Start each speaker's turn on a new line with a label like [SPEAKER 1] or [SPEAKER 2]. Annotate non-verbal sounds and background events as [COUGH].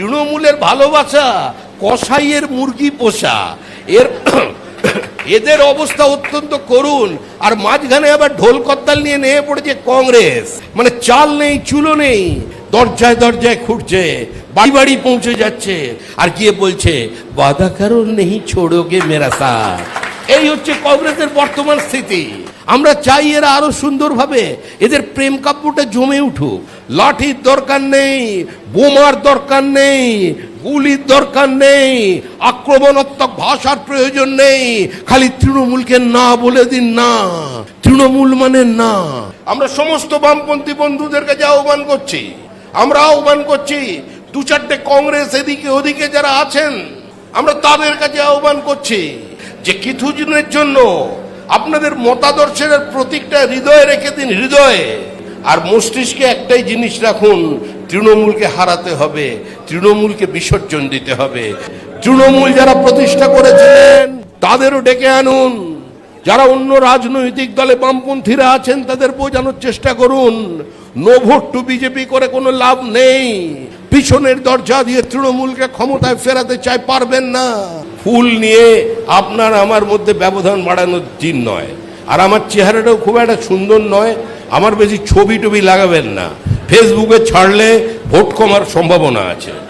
[SPEAKER 1] তৃণমূলের ভালোবাসা, কসাইয়ের মুরগি পোষা। এর [COUGHS] এদের অবস্থা অত্যন্ত করুণ। আর মাঝখানে আবার ঢোল করতাল নিয়ে নেমে পড়েছে কংগ্রেস। মানে চাল নেই, চুলো নেই, দরজায় দরজায় খুঁটছে বাড়ি বাড়ি পৌঁছে যাচ্ছে। আর গিয়ে বলছে বাধা কারণ নেই, ছোড়োগে মেরা সাথ এই হচ্ছে কংগ্রেসের বর্তমান স্থিতি। আমরা চাই এরা আরও সুন্দরভাবে এদের প্রেম কাব্যটা জমে উঠুক। লাঠির দরকার নেই, বোমার দরকার নেই, গুলির দরকার নেই, আক্রমণাত্মক ভাষার প্রয়োজন নেই, খালি তৃণমূলকে না বলে দিন না, তৃণমূল মানে না। আমরা সমস্ত বামপন্থী বন্ধুদের কাছে আহ্বান করছি, আমরা আহ্বান করছি দু চারটে কংগ্রেস এদিকে ওদিকে যারা আছেন, আমরা তাদের কাছে আহ্বান করছি। যে কিছুদিনের জন্য আপনাদের মতাদর্শের প্রতীকটা হৃদয়ে রেখে দিন, হৃদয়ে। আর মস্তিষ্কে একটাই জিনিস রাখুন, তৃণমূলকে হারাতে হবে, তৃণমূলকে বিসর্জন দিতে হবে। তৃণমূল যারা প্রতিষ্ঠা করেছেন তাদেরও ডেকে আনুন। যারা অন্য রাজনৈতিক দলে বামপন্থীরা আছেন, তাদের বোঝানোর চেষ্টা করুন। নো ভোট টু বিজেপি করে কোনো লাভ নেই। পিছনের দরজা দিয়ে তৃণমূলকে ক্ষমতায় ফেরাতে চাই, পারবেন না। ফুল নিয়ে আপনার আমার মধ্যে ব্যবধান বাড়ানোর দিন নয়। আর আমার চেহারাটাও খুব একটা সুন্দর নয়। আমার বেশি ছবি টবি লাগাবেন না। ফেসবুকে ছাড়লে ভোট কমার সম্ভাবনা আছে।